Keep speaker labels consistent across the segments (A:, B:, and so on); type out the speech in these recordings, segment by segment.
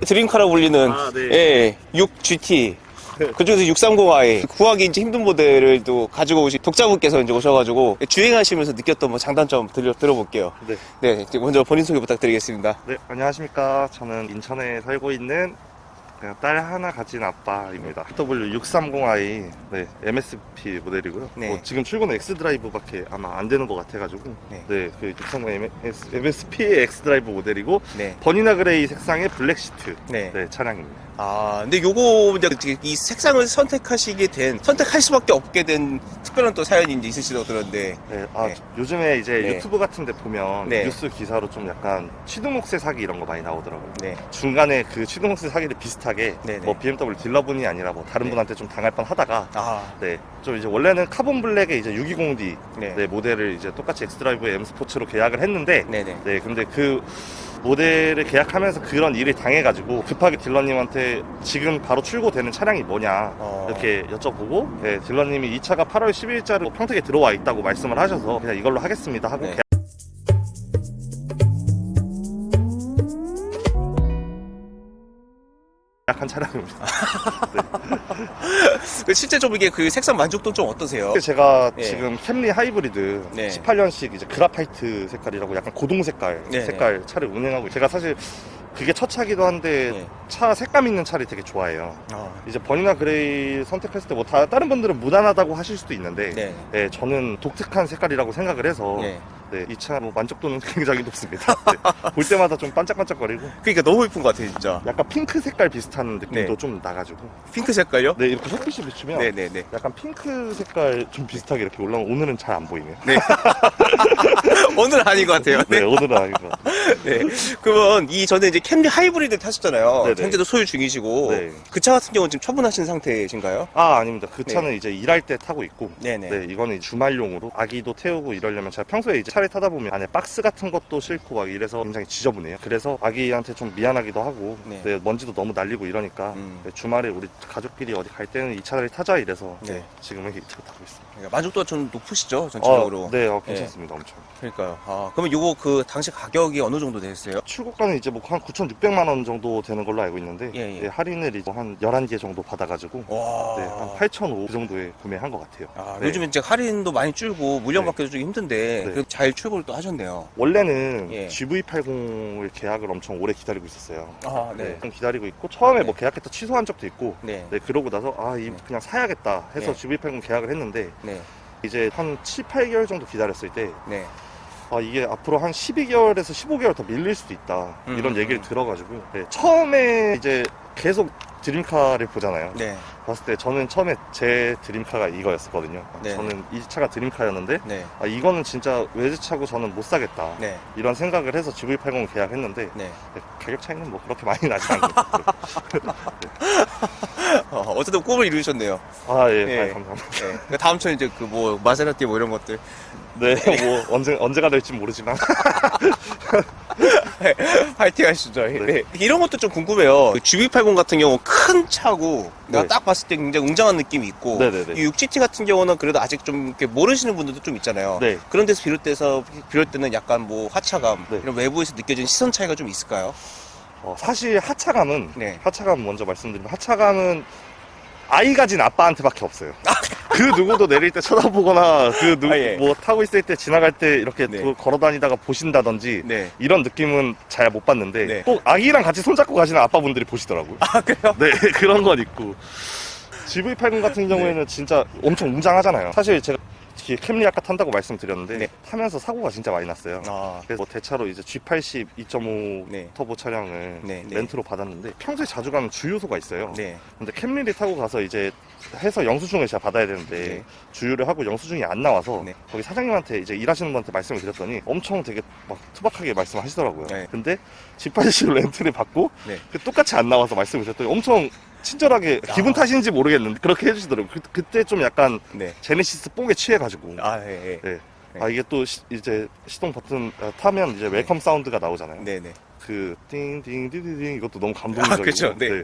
A: 드림카라고 불리는
B: 아, 네.
A: 예, 6GT 그중에서 630i 구하기 이제 힘든 모델을 또 가지고 오신 독자분께서 이제 오셔가지고 주행하시면서 느꼈던 뭐 장단점 들려 들어볼게요.
B: 네.
A: 네, 이제 먼저 본인 소개 부탁드리겠습니다.
B: 네, 안녕하십니까. 저는 인천에 살고 있는 딸 하나 가진 아빠입니다. W630i 네, MSP 모델이고요.
A: 네.
B: 뭐 지금 출고는 X 드라이브밖에 아마 안 되는 것 같아가지고
A: 네.
B: 네, 그 630 MS, MSP의 X 드라이브 모델이고
A: 네.
B: 버니나 그레이 색상의 블랙 시트
A: 네.
B: 네, 차량입니다.
A: 아, 근데 요거 이제 이 색상을 선택하시게 된 선택할 수밖에 없게 된 특별한 또 사연이 이제 있으시다고 들었는데.
B: 네, 아,
A: 네.
B: 요즘에 이제
A: 네.
B: 유튜브 같은 데 보면
A: 네.
B: 뉴스 기사로 좀 약간 취등록세 사기 이런 거 많이 나오더라고요.
A: 네.
B: 중간에 그 취등록세 사기를 비슷하게
A: 네 네.
B: 뭐 BMW 딜러분이 아니라 뭐 다른
A: 네.
B: 분한테 좀 당할 뻔 하다가
A: 아,
B: 네, 좀 이제 원래는 카본 블랙의 이제 620D
A: 네.
B: 네, 모델을 이제 똑같이 엑스드라이브의 M 스포츠로 계약을 했는데
A: 네 네.
B: 네, 근데 그 모델을 계약하면서 그런 일을 당해가지고 급하게 딜러님한테 지금 바로 출고되는 차량이 뭐냐
A: 어.
B: 이렇게 여쭤보고 네, 딜러님이 이 차가 8월 12일자로 평택에 들어와 있다고 말씀을 하셔서 그냥 이걸로 하겠습니다 하고
A: 네.
B: 계약 한 차량입니다.
A: 그 실제 좀 이게 그 색상 만족도 좀 어떠세요?
B: 제가
A: 네.
B: 지금 캠리 하이브리드
A: 네.
B: 18년식 이제 그라파이트 색깔이라고 약간 고동 색깔
A: 네,
B: 색깔 차를 운행하고 제가 사실 그게 첫 차기도 한데
A: 네.
B: 차 색감 있는 차를 되게 좋아해요.
A: 아,
B: 이제 버니나 그레이 선택했을 때 뭐 다른 분들은 무난하다고 하실 수도 있는데
A: 네.
B: 네, 저는 독특한 색깔이라고 생각을 해서
A: 네.
B: 네, 이차뭐 만족도는 굉장히 높습니다. 네, 볼 때마다 좀 반짝반짝거리고
A: 그러니까 너무 예쁜 것 같아요, 진짜.
B: 약간 핑크 색깔 비슷한 느낌도
A: 네.
B: 좀 나가지고
A: 핑크 색깔요?
B: 네 이렇게 햇빛이 비추면
A: 네네네.
B: 약간 핑크 색깔 좀 비슷하게 이렇게 올라오면 오늘은 잘 안 보이네요.
A: 오늘 아닌 것 같아요.
B: 네,
A: 네.
B: 오늘은 아니고.
A: 네. 그러면 이 전에 이제 캠리 하이브리드 타셨잖아요.
B: 네네.
A: 현재도 소유 중이시고.
B: 네.
A: 그 차 같은 경우는 지금 처분하신 상태이신가요?
B: 아, 아닙니다. 그
A: 네.
B: 차는 이제 일할 때 타고 있고.
A: 네네.
B: 네, 이거는 주말용으로 아기도 태우고 이러려면 제가 평소에 이제 차를 타다 보면 안에 박스 같은 것도 싫고 막 이래서 굉장히 지저분해요. 그래서 아기한테 좀 미안하기도 하고,
A: 네.
B: 네, 먼지도 너무 날리고 이러니까
A: 음.
B: 네, 주말에 우리 가족끼리 어디 갈 때는 이 차를 타자 이래서
A: 네.
B: 네, 지금은 이 차를 타고 있습니다.
A: 그러니까 만족도가 좀 높으시죠, 전체적으로.
B: 어, 네, 어, 괜찮습니다. 엄청.
A: 그러니까요. 아, 그러면 요거 그 당시 가격이 어느 정도 되셨어요?
B: 출고가는 이제 뭐 한 9,600만 원 정도 되는 걸로 알고 있는데
A: 예, 예.
B: 네, 할인을 이제 한 11개 정도 받아가지고
A: 와.
B: 네, 한 8,500그 정도에 구매한 것 같아요.
A: 아,
B: 네.
A: 요즘에 이제 할인도 많이 줄고 물량
B: 네.
A: 받기도 좀 힘든데
B: 네.
A: 그래도 잘 출고를 또 하셨네요.
B: 원래는
A: 예.
B: GV80을 계약을 엄청 오래 기다리고 있었어요.
A: 아,
B: 네. 좀 기다리고 있고 처음에 뭐 계약했다 취소한 적도 있고
A: 네.
B: 네 그러고 나서 아이
A: 네.
B: 그냥 사야겠다 해서
A: 네.
B: GV80 계약을 했는데
A: 네.
B: 이제 한 7, 8개월 정도 기다렸을 때
A: 네.
B: 아, 이게 앞으로 한 12개월에서 15개월 더 밀릴 수도 있다
A: 음,
B: 이런
A: 음,
B: 얘기를
A: 음.
B: 들어가지고 네, 처음에 이제 계속 드림카를 보잖아요.
A: 네.
B: 봤을 때 저는 처음에 제 드림카가 이거였었거든요.
A: 네.
B: 저는 이 차가 드림카였는데
A: 네.
B: 아, 이거는 진짜 외제차고 저는 못 사겠다.
A: 네.
B: 이런 생각을 해서 GV80 계약했는데
A: 네.
B: 네, 가격 차이는 뭐 그렇게 많이 나지 않고
A: 어, 어쨌든 꿈을 이루셨네요.
B: 아 예,
A: 네.
B: 아, 감사합니다.
A: 네. 다음 주에 이제 그 뭐 마세라티 뭐 이런 것들
B: 네, 뭐 언제 언제가 될지 모르지만
A: 파이팅 하시죠. 네.
B: 네.
A: 이런 것도 좀 궁금해요. 그 GV80 같은 경우 큰 차고 내가
B: 네.
A: 딱 봤을 때 굉장히 웅장한 느낌이 있고
B: 네네네.
A: 이 6GT 같은 경우는 그래도 아직 좀 이렇게 모르시는 분들도 좀 있잖아요.
B: 네.
A: 그런 데서 비롯돼서 비롯되는 약간 뭐 하차감
B: 네.
A: 이런 외부에서 느껴지는 시선 차이가 좀 있을까요?
B: 어, 사실 하차감은
A: 네.
B: 하차감 먼저 말씀드리면 하차감은 아이 가 진 아빠한테밖에 없어요. 그 누구도 내릴 때 쳐다보거나 그 누구
A: 아, 예.
B: 뭐 타고 있을 때 지나갈 때 이렇게
A: 네.
B: 누구 걸어 다니다가 보신다든지
A: 네.
B: 이런 느낌은 잘 못 봤는데
A: 네.
B: 꼭 아기랑 같이 손잡고 가시는 아빠분들이 보시더라고요.
A: 아 그래요?
B: 네 그런 건 있고 GV80 같은 경우에는 진짜 엄청 웅장하잖아요. 사실 제가 이 캠리 아까 탄다고 말씀드렸는데
A: 네.
B: 타면서 사고가 진짜 많이 났어요.
A: 아,
B: 그래서 뭐 대차로 이제 G80 2.5
A: 네.
B: 터보 차량을
A: 네, 네.
B: 렌트로 받았는데 평소에 자주 가는 주유소가 있어요.
A: 네.
B: 근데 캠리를 타고 가서 이제 해서 영수증을 제가 받아야 되는데
A: 네.
B: 주유를 하고 영수증이 안 나와서
A: 네.
B: 거기 사장님한테 이제 일하시는 분한테 말씀을 드렸더니 엄청 되게 막 투박하게 말씀하시더라고요.
A: 네.
B: 근데 G80 렌트를 받고
A: 네.
B: 그 똑같이 안 나와서 말씀을 드렸더니 엄청 친절하게
A: 아.
B: 기분 탓인지 모르겠는데 그렇게 해주시더라고요. 그, 그때 좀 약간
A: 네.
B: 제네시스 뽕에 취해가지고
A: 아, 예, 예.
B: 네.
A: 네.
B: 아 이게 또 시- 이제 시동 버튼 아, 타면 이제 웰컴 사운드가 나오잖아요.
A: 네, 네.
B: 그 띵띵 띠디딩 이것도 너무 감동적이고
A: 아, 그쵸, 네.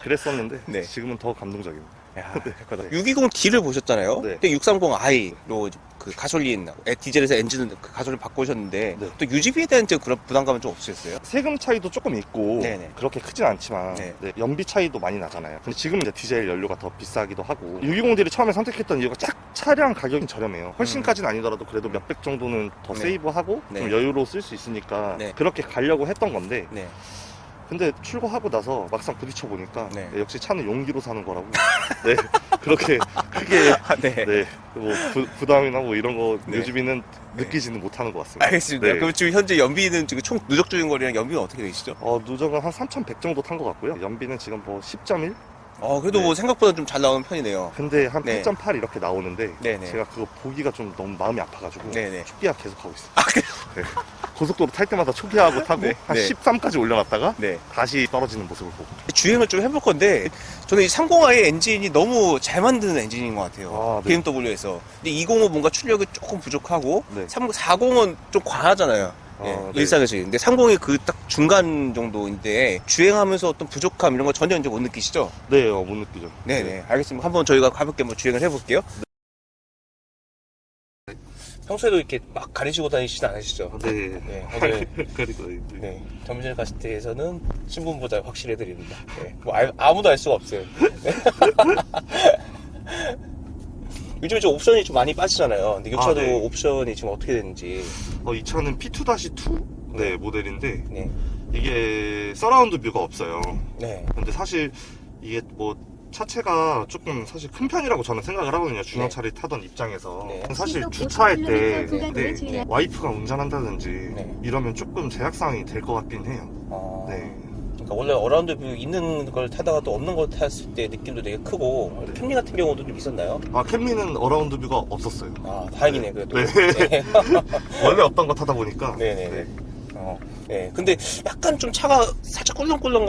B: 그랬었는데
A: 네.
B: 지금은 더 감동적입니다.
A: 야,
B: 네.
A: 620D를 보셨잖아요.
B: 네.
A: 근데 630i로 그 가솔린, 에, 디젤에서 엔진을 그 가솔린 바꾸셨는데
B: 네.
A: 또 유지비에 대한 좀 그런 부담감은 좀 없으셨어요?
B: 세금 차이도 조금 있고
A: 네네.
B: 그렇게 크진 않지만
A: 네.
B: 네, 연비 차이도 많이 나잖아요. 근데 지금은 이제 디젤 연료가 더 비싸기도 하고 620D를 처음에 선택했던 이유가 차, 차량 가격이 저렴해요. 훨씬까지는 아니더라도 그래도 몇백 정도는 더
A: 네.
B: 세이브하고
A: 네.
B: 좀 여유로 쓸 수 있으니까
A: 네.
B: 그렇게 가려고 했던 건데
A: 네.
B: 근데 출고하고 나서 막상 부딪혀 보니까
A: 네.
B: 역시 차는 용기로 사는 거라고 네 그렇게 크게
A: 네.
B: 네, 뭐 부, 부담이나 뭐 이런 거
A: 네.
B: 요즘에는 느끼지는 못하는 것 같습니다.
A: 알겠습니다.
B: 네.
A: 그럼 지금 현재 연비는 지금 총 누적 주행거리랑 연비는 어떻게 되시죠?
B: 어, 누적은 한 3,100 정도 탄 것 같고요. 연비는 지금 뭐 10.1?
A: 어, 그래도
B: 네.
A: 뭐 생각보다 좀 잘 나오는 편이네요.
B: 근데 한
A: 네.
B: 8.8 이렇게 나오는데
A: 네네.
B: 제가 그거 보기가 좀 너무 마음이 아파가지고
A: 네네.
B: 초기화 계속 하고 있어요. 네. 고속도로 탈 때마다 초기화하고 타고
A: 네.
B: 한
A: 네.
B: 13까지 올려놨다가
A: 네.
B: 다시 떨어지는 모습을 보고.
A: 주행을 좀 해볼 건데 저는 이 30i 엔진이 너무 잘 만드는 엔진인 것 같아요.
B: 아, 네.
A: BMW에서. 근데 205 뭔가 출력이 조금 부족하고
B: 네.
A: 30, 40은 좀 과하잖아요. 예,
B: 아, 네.
A: 일상에서. 근데 30이 그 딱 중간 정도인데 주행하면서 어떤 부족함 이런 거 전혀 이제 못 느끼시죠?
B: 네, 어, 못 느끼죠.
A: 네네. 알겠습니다. 한번 저희가 가볍게 한번 주행을 해볼게요. 평소에도 이렇게 막 가리시고 다니시진 않으시죠?
B: 네.
A: 네, 오늘
B: 그리고 네.
A: 네, 점실 갔을 때에서는 신분보다 확실해 드립니다. 네, 뭐 아, 아무도 알 수가 없어요. 네. 요즘에 좀 옵션이 좀 많이 빠지잖아요. 근데 이
B: 아,
A: 차도
B: 네.
A: 옵션이 지금 어떻게 되는지.
B: 어, 이 차는 P2-2 네,
A: 네.
B: 모델인데
A: 네,
B: 이게 서라운드 뷰가 없어요.
A: 네,
B: 근데 사실 이게 뭐 차체가 조금 사실 큰 편이라고 저는 생각을 하거든요. 중형차를 타던 입장에서.
A: 네.
B: 사실
C: 시속
B: 주차할 때
C: 50km 구간을
B: 네,
C: 주의하-
B: 와이프가 운전한다든지
A: 네.
B: 이러면 조금 제약사항이 될 것 같긴 해요.
A: 어,
B: 네.
A: 그러니까 원래 어라운드 뷰 있는 걸 타다가 또 없는 걸 탔을 때 느낌도 되게 크고
B: 네.
A: 캠리 같은 경우도 좀 있었나요?
B: 아 캠리는 어라운드 뷰가 없었어요.
A: 아 다행이네 그래도.
B: 네.
A: 네.
B: 원래 없던 거 타다 보니까.
A: 네네 네. 어, 네. 근데 약간 좀 차가 살짝 꿀렁꿀렁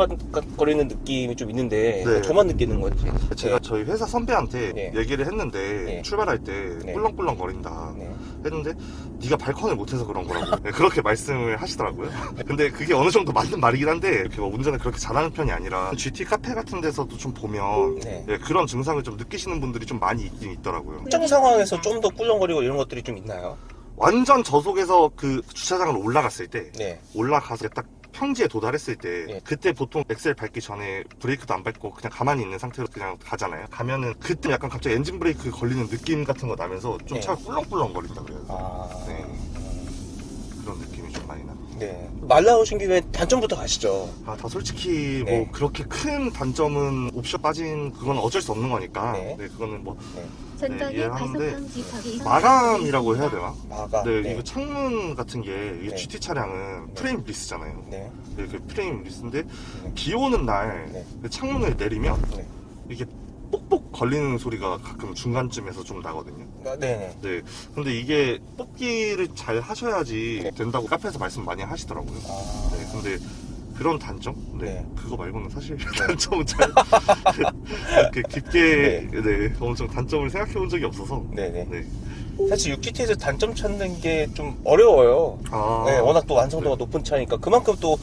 A: 거리는 느낌이 좀 있는데
B: 네.
A: 저만 느끼는 건지.
B: 제가 저희 회사 선배한테
A: 네.
B: 얘기를 했는데
A: 네.
B: 출발할 때
A: 네.
B: 꿀렁꿀렁 거린다
A: 네.
B: 했는데 네가 발컨을 못해서 그런 거라고 네, 그렇게 말씀을 하시더라고요. 근데 그게 어느 정도 맞는 말이긴 한데 이렇게 막 운전을 그렇게 잘하는 편이 아니라 GT 카페 같은 데서도 좀 보면
A: 네.
B: 예, 그런 증상을 좀 느끼시는 분들이 좀 많이 있긴 있더라고요.
A: 특정 상황에서 좀 더 꿀렁거리고 이런 것들이 좀 있나요?
B: 완전 저속에서 그 주차장으로 올라갔을 때
A: 네.
B: 올라가서 딱 평지에 도달했을 때
A: 네.
B: 그때 보통 엑셀 밟기 전에 브레이크도 안 밟고 그냥 가만히 있는 상태로 그냥 가잖아요. 가면은 그때 약간 갑자기 엔진 브레이크 걸리는 느낌 같은 거 나면서 좀
A: 네.
B: 차가 꿀렁꿀렁 거린다 그래요.
A: 아.
B: 네. 그런 느낌이 좀 많이 나.
A: 네. 말 나오신 김에 단점부터 가시죠.
B: 아, 다 솔직히
A: 네.
B: 뭐 그렇게 큰 단점은 옵션 빠진 그건 어쩔 수 없는 거니까.
A: 네.
B: 네, 그거는 뭐
C: 전방에
B: 네, 이해하는데
C: 과속방 지턱이
B: 마감이라고 해야 되나?
A: 마가.
B: 네, 이거 창문 같은 게 이게
A: 네.
B: GT 차량은
A: 네.
B: 프레임 리스잖아요.
A: 네.
B: 이렇게 프레임 리스인데
A: 네.
B: 비 오는 날
A: 네.
B: 그 창문을 내리면
A: 네.
B: 이게 뽁뽁 걸리는 소리가 가끔 중간쯤에서 좀 나거든요.
A: 아, 네네.
B: 네. 근데 이게 뽑기를 잘 하셔야지
A: 네.
B: 된다고 카페에서 말씀 많이 하시더라고요.
A: 아.
B: 네. 근데 그런 단점? 네.
A: 네.
B: 그거 말고는 사실 단점은 잘 이렇게 깊게 네. 엄청 단점을 생각해 본 적이 없어서.
A: 네네.
B: 네.
A: 사실 6GT에서 단점 찾는 게 좀 어려워요.
B: 아.
A: 네, 워낙 또 완성도가
B: 네.
A: 높은 차니까 그만큼 또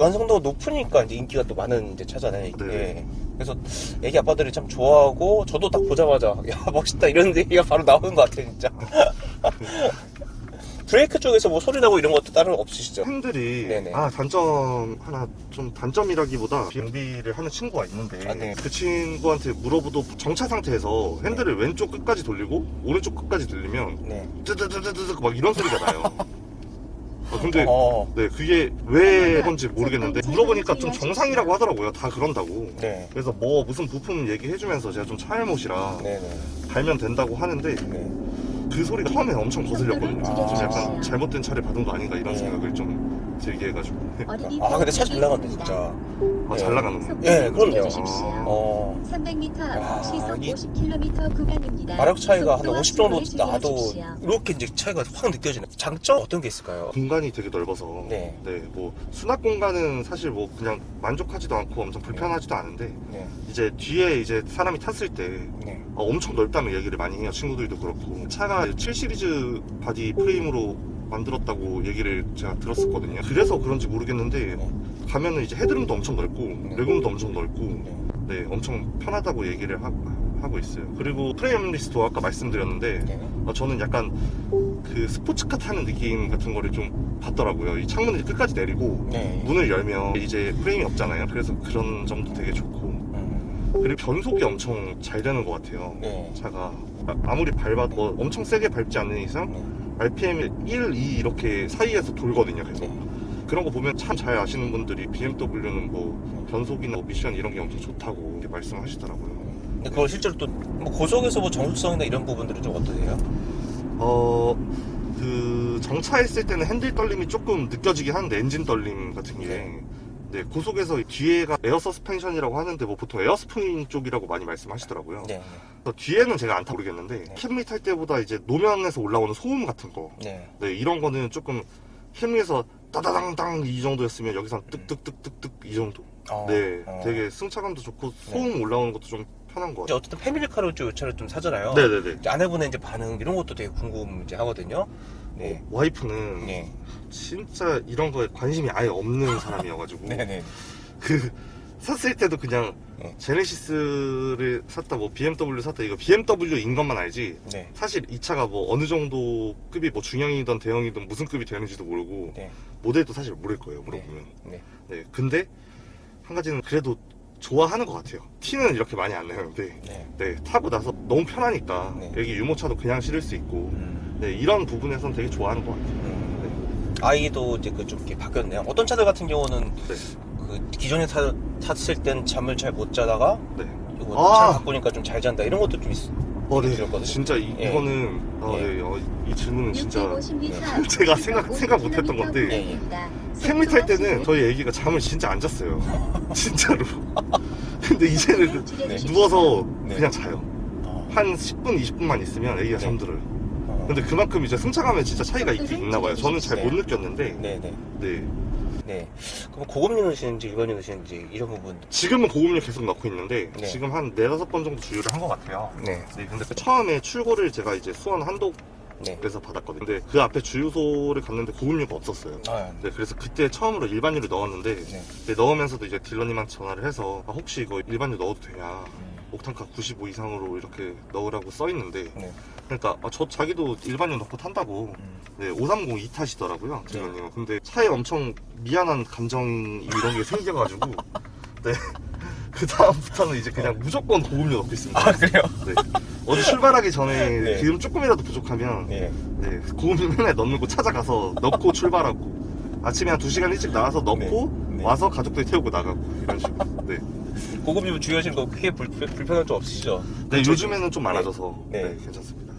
A: 완성도가 높으니까 이제 인기가 또 많은 이제 차잖아요. 이게.
B: 네.
A: 그래서 애기 아빠들이 참 좋아하고 저도 딱 보자마자 야 멋있다 이런 얘기가 바로 나오는 것 같아요 진짜. 브레이크 쪽에서 뭐 소리 나고 이런 것도 따로 없으시죠?
B: 팬들이
A: 네네.
B: 아 단점 하나 좀 단점이라기보다 정비를 하는 친구가 있는데
A: 아, 네.
B: 그 친구한테 물어보도 정차 상태에서 핸들을 왼쪽 끝까지 돌리고 오른쪽 끝까지 돌리면
A: 네.
B: 뜨드드드드드 막 이런 소리가 나요. 어, 근데
A: 어,
B: 네 그게 왜 그런지 모르겠는데 물어보니까 좀 정상이라고 하더라고요. 다 그런다고.
A: 네.
B: 그래서 뭐 무슨 부품 얘기해주면서 제가 좀 차일못이라
A: 네네.
B: 달면 된다고 하는데
A: 네.
B: 그 소리가 처음에 엄청 거슬렸거든요.
A: 아.
B: 좀 약간 잘못된 차를 받은 거 아닌가 이런
A: 네.
B: 생각을 좀 들게 해가지고.
A: 아 근데 차 잘 나간다 진짜.
B: 아, 잘 나가는 거.
A: 예, 그럼요.
B: 아.
A: 어.
C: 300m
A: 야,
C: 시속
A: 이
C: 50km 구간입니다.
A: 마력 차이가 한
C: 속도와
A: 50 정도 나도. 이렇게 이제 차이가 확 느껴지네. 장점 어떤 게 있을까요?
B: 공간이 되게 넓어서
A: 네.
B: 뭐 수납 공간은 사실 뭐 그냥 만족하지도 않고 엄청 불편하지도 않은데
A: 네.
B: 이제 뒤에 이제 사람이 탔을 때
A: 네.
B: 어, 엄청 넓다는 얘기를 많이 해요 친구들도 그렇고 차가 7 시리즈 바디 프레임으로 만들었다고 얘기를 제가 들었었거든요 그래서 그런지 모르겠는데
A: 네.
B: 가면은 이제 헤드룸도 엄청 넓고 레그룸도 엄청 넓고
A: 네.
B: 네 엄청 편하다고 얘기를 하, 하고 있어요. 그리고 프레임 리스트 아까 말씀드렸는데
A: 네.
B: 어, 저는 약간 그 스포츠카 타는 느낌 같은 거를 좀 받더라고요. 이 창문을 끝까지 내리고
A: 네.
B: 문을 열면 이제 프레임이 없잖아요. 그래서 그런 점도 되게 좋고
A: 음,
B: 그리고 변속이 엄청 잘 되는 것 같아요.
A: 네.
B: 차가 아- 아무리 밟아도 뭐 엄청 세게 밟지 않는 이상
A: 네.
B: RPM이 1, 2 이렇게 사이에서 돌거든요. 계속
A: 네.
B: 그런 거 보면 참 잘 아시는 분들이 BMW는 뭐 변속이나 뭐 미션 이런 게 엄청 좋다고 이렇게 말씀하시더라고요.
A: 근데 그걸 실제로 또 뭐 고속에서 뭐 정숙성이나 이런 부분들은 좀 어떠세요?
B: 어, 그 정차했을 때는 핸들 떨림이 조금 느껴지긴 하는데 엔진 떨림 같은 게
A: 네.
B: 네, 고속에서 뒤에가 에어 서스펜션이라고 하는데 뭐 보통 에어 스프링 쪽이라고 많이 말씀하시더라고요.
A: 네.
B: 그래서 뒤에는 제가 안 타고 모르겠는데
A: 네.
B: 캠리 탈 때보다 이제 노면에서 올라오는 소음 같은 거
A: 네.
B: 네, 이런 거는 조금 캠리에서 따다당당 이 정도였으면 여기서 뜩뜩뜩뜩뜩 이 정도.
A: 어,
B: 네,
A: 어.
B: 되게 승차감도 좋고 소음 올라오는 것도 좀 편한 것
A: 이제
B: 같아요.
A: 어쨌든 패밀리카로 좀 차를 좀 사잖아요.
B: 네네네.
A: 이제 아내분의 이제 반응 이런 것도 되게 궁금 이제 하거든요. 네.
B: 와이프는
A: 네.
B: 진짜 이런 거에 관심이 아예 없는 사람이어가지고
A: 네네.
B: 그 샀을 때도 그냥
A: 네.
B: 제네시스를 샀다 뭐 BMW 샀다 이거 BMW인 것만 알지
A: 네.
B: 사실 이 차가 뭐 어느 정도 급이 뭐 중형이든 대형이든 무슨 급이 되는지도 모르고
A: 네.
B: 모델도 사실 모를 거예요 물어보면
A: 네.
B: 네 근데 한 가지는 그래도 좋아하는 것 같아요 티는 이렇게 많이 안 내는데
A: 네.
B: 네 타고 나서 너무 편하니까
A: 네.
B: 여기 유모차도 그냥 실을 수 있고
A: 음.
B: 네 이런 부분에선 되게 좋아하는 것 같아요
A: 음. 아이도 이제 그 좀 이렇게 바뀌었네요. 어떤 차들 같은 경우는
B: 네.
A: 그 기존에 타, 탔을 땐 잠을 잘 못 자다가
B: 네.
A: 이거
B: 아!
A: 차를 바꾸니까 좀 잘 잔다 이런 것도 좀 있어.
B: 어, 네.
A: 들었거든요.
B: 진짜 이,
A: 예.
B: 이거는 어,
A: 예.
B: 네. 어, 이 질문은 진짜
C: 650m
B: 제가 생각- 생각 못했던 건데.
A: 예, 예.
B: 캠리 탈 때는 저희 애기가 잠을 진짜 안 잤어요. 진짜로. 근데 이제는
A: 네.
B: 누워서
A: 네.
B: 그냥 자요.
A: 어.
B: 한 10분, 20분만 있으면 애기가
A: 네.
B: 잠들어요.
A: 어.
B: 근데 그만큼 이제 승차감에 진짜 차이가 있긴 있나 봐요. 저는 잘 못
A: 네.
B: 느꼈는데.
A: 네네.
B: 네.
A: 네. 그럼 고급류 넣으시는지 일반류 넣으시는지 이런 부분.
B: 지금은 고급류 계속 넣고 있는데
A: 네.
B: 지금 한 네다섯 번 정도 주유를 한 것 같아요.
A: 네.
B: 네, 근데 그 처음에 출고를 제가 이제 수원 한독에서
A: 네.
B: 받았거든요. 근데 그 앞에 주유소를 갔는데 고급류가 없었어요.
A: 아,
B: 네, 그래서 그때 처음으로 일반유를 넣었는데
A: 네.
B: 네, 넣으면서도 이제 딜러님한테 전화를 해서 아, 혹시 이거 일반유 넣어도 되냐
A: 음,
B: 옥탄카 95 이상으로 이렇게 넣으라고 써 있는데
A: 네.
B: 그러니까 아, 저 자기도 일반유 넣고 탄다고
A: 음.
B: 네, 530 2타시더라고요 딜러님은 근데 차에 엄청 미안한 감정 이런 게 생겨가지고 네. 그 다음부터는 이제 그냥 무조건 고급류 넣고 있습니다
A: 아, 그래요?
B: 네. 어디 출발하기 전에
A: 네.
B: 기름 조금이라도 부족하면
A: 네.
B: 네, 고급류 맨날 넣는 거 찾아가서 넣고 출발하고 아침에 한 2시간 일찍 나와서 넣고
A: 네. 네.
B: 와서 가족들 태우고 나가고 이런 식으로 네,
A: 고급류 주유하시는 거 크게 불, 점 없으시죠?
B: 네 요즘에는 좀 많아져서
A: 네.
B: 네, 괜찮습니다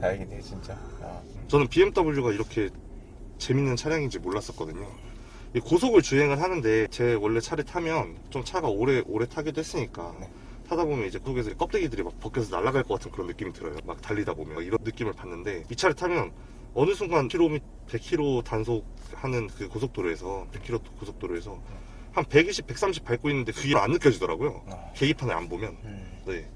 A: 다행이네, 진짜. 아,
B: 저는 BMW가 이렇게 재밌는 차량인지 몰랐었거든요 이 고속을 주행을 하는데 제 원래 차를 타면 좀 차가 오래 오래 타기도 했으니까
A: 네.
B: 타다 보면 이제 고속에서 껍데기들이 막 벗겨서 날아갈 것 같은 그런 느낌이 들어요 막 달리다 보면 이런 느낌을 받는데 이 차를 타면 어느 순간 100km, 100km 단속하는 그 고속도로에서 100km 고속도로에서 한 120, 130 밟고 있는데 그게 안 느껴지더라고요.
A: 어.
B: 계기판을 안 보면.
A: 음.
B: 네.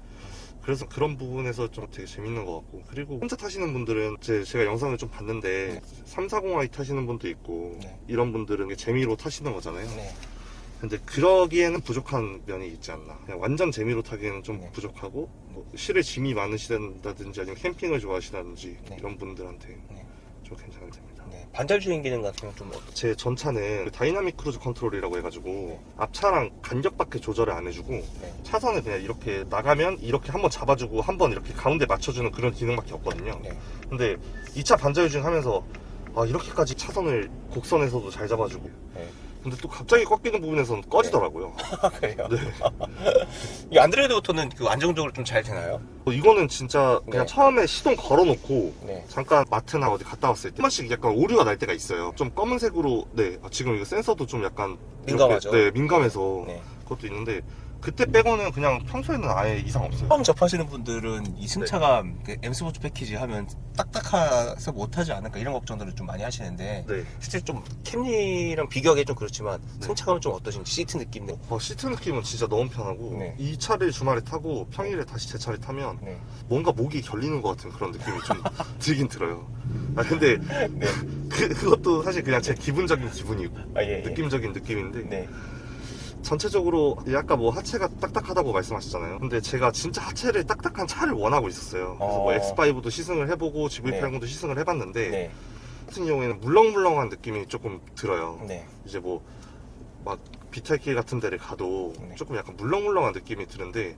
B: 그래서 그런 부분에서 좀 되게 재밌는 것 같고 그리고 혼자 타시는 분들은 제, 제가 영상을 좀 봤는데 340i 타시는 분도 있고
A: 네.
B: 이런 분들은 재미로 타시는 거잖아요.
A: 네.
B: 근데 그러기에는 부족한 면이 있지 않나. 그냥 완전 재미로 타기에는 좀
A: 네.
B: 부족하고 뭐 실에 짐이 많으시다든지 아니면 캠핑을 좋아하시다든지
A: 네.
B: 이런 분들한테
A: 네.
B: 좀 괜찮을 텐니다.
A: 네. 반절 주행 기능 같은 경우 좀 어떠-
B: 제 전차는 그 다이나믹 크루즈 컨트롤이라고 해가지고
A: 네.
B: 앞차랑 간격밖에 조절을 안 해주고
A: 네.
B: 차선을 그냥 이렇게 나가면 이렇게 한번 잡아주고 한번 이렇게 가운데 맞춰주는 그런 기능밖에 없거든요.
A: 네.
B: 근데 이차 반자유주행 하면서 아 이렇게까지 차선을 곡선에서도 잘 잡아주고
A: 네.
B: 근데 또 갑자기 꺾이는 부분에서는 꺼지더라고요.
A: 아, 그래요?
B: 네.
A: 이 안드로이드 오토는 그 안정적으로 좀 잘 되나요?
B: 어, 이거는 진짜 그냥
A: 네.
B: 처음에 시동 걸어놓고
A: 네.
B: 잠깐 마트나 어디 갔다 왔을 때 한 번씩 약간 오류가 날 때가 있어요. 좀 검은색으로 네 아, 지금 이거 센서도 좀 약간 이렇게,
A: 민감하죠?
B: 네 민감해서
A: 네.
B: 그것도 있는데 그때 빼고는 그냥 평소에는 아예 이상 없어요.
A: 처음 접하시는 분들은 이 승차가 그 M 스포츠 패키지 하면 딱딱해서 못하지 않을까 이런 걱정들을 좀 많이 하시는데
B: 네.
A: 실제 좀 캠리랑 비교하기 좀 그렇지만
B: 네.
A: 승차감은 좀 어떠신지 시트 느낌 네.
B: 어, 시트 느낌은 진짜 너무 편하고
A: 네.
B: 이 차를 주말에 타고 평일에 다시 제 차를 타면
A: 네.
B: 뭔가 목이 결리는 것 같은 그런 느낌이 좀 들긴 들어요. 아 근데
A: 네.
B: 그, 그것도 사실 그냥 제 기분적인 기분이고
A: 아, 예, 예.
B: 느낌적인 느낌인데
A: 네.
B: 전체적으로 아까 뭐 하체가 딱딱하다고 말씀하셨잖아요. 근데 제가 진짜 하체를 딱딱한 차를 원하고 있었어요. 그래서 뭐
A: 어.
B: X5도 시승을 해보고
A: 네.
B: GV80도 시승을 해봤는데
A: 네.
B: 같은 경우에는 물렁물렁한 느낌이 조금 들어요.
A: 네.
B: 이제 뭐막 비탈길 같은 데를 가도
A: 네.
B: 조금 약간 물렁물렁한 느낌이 드는데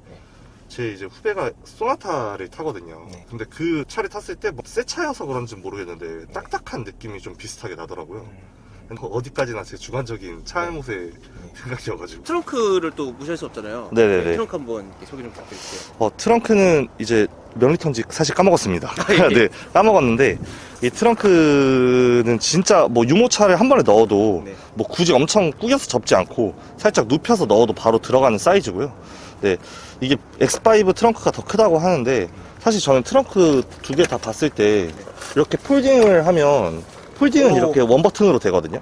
B: 제 이제 후배가 소나타를 타거든요.
A: 네.
B: 근데 그 차를 탔을 때뭐새 차여서 그런지 는 모르겠는데 딱딱한 느낌이 좀 비슷하게 나더라고요. 그러니까 어디까지나 제 주관적인 차
A: 네.
B: 알못의 생각이어가지고.
A: 트렁크를 또 무시할 수 없잖아요.
B: 네네네.
A: 네, 트렁크 한번 이렇게 소개 좀 부탁드릴게요.
B: 어, 트렁크는 이제 몇 리터인지 사실 까먹었습니다.
A: 예.
B: 네, 까먹었는데 이 트렁크는 진짜 뭐 유모차를 한 번에 넣어도
A: 네.
B: 뭐 굳이 엄청 꾸겨서 접지 않고 살짝 눕혀서 넣어도 바로 들어가는 사이즈고요. 네, 이게 X5 트렁크가 더 크다고 하는데 사실 저는 트렁크 두 개 다 봤을 때 이렇게 폴딩을 하면 폴딩은
A: 오.
B: 이렇게 원 버튼으로 되거든요.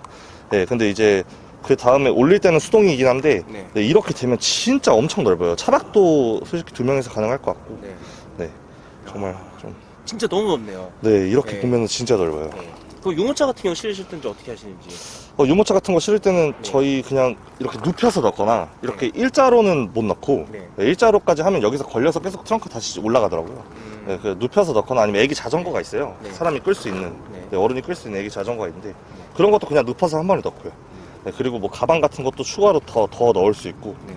B: 네, 근데 이제 그 다음에 올릴 때는 수동이긴 한데
A: 네.
B: 네, 이렇게 되면 진짜 엄청 넓어요. 차박도 솔직히 두 명이서 가능할 것 같고
A: 네.
B: 네, 정말 좀
A: 진짜 너무 높네요.
B: 네, 이렇게
A: 네.
B: 보면 진짜 넓어요.
A: 네. 그럼 유모차 같은 경우 실으실 때는 어떻게 하시는지.
B: 어, 유모차 같은 거 실을 때는
A: 네.
B: 저희 그냥 이렇게 눕혀서 넣거나 이렇게 일자로는 못 넣고
A: 네.
B: 네, 일자로까지 하면 여기서 걸려서 계속 트렁크 다시 올라가더라고요.
A: 음.
B: 네, 그 눕혀서 넣거나 아니면 애기 자전거가 있어요.
A: 네.
B: 사람이 끌 수 있는
A: 네.
B: 네, 어른이 끌 수 있는 애기 자전거가 있는데 그런 것도 그냥 눕혀서 한 번에 넣고요. 네, 그리고 뭐 가방 같은 것도 추가로 더, 더 넣을 수 있고
A: 네.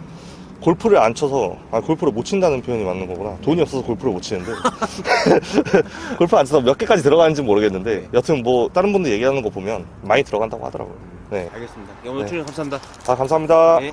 B: 골프를 안 쳐서 아 골프를 못 친다는 표현이 맞는 거구나 돈이 없어서 골프를 못 치는데 골프 안 쳐서 몇 개까지 들어가는지 모르겠는데
A: 네.
B: 여튼 뭐 다른 분들 얘기하는 거 보면 많이 들어간다고 하더라고요 네.
A: 알겠습니다. 오늘
B: 네.
A: 출연 감사합니다.
B: 아 감사합니다
A: 네.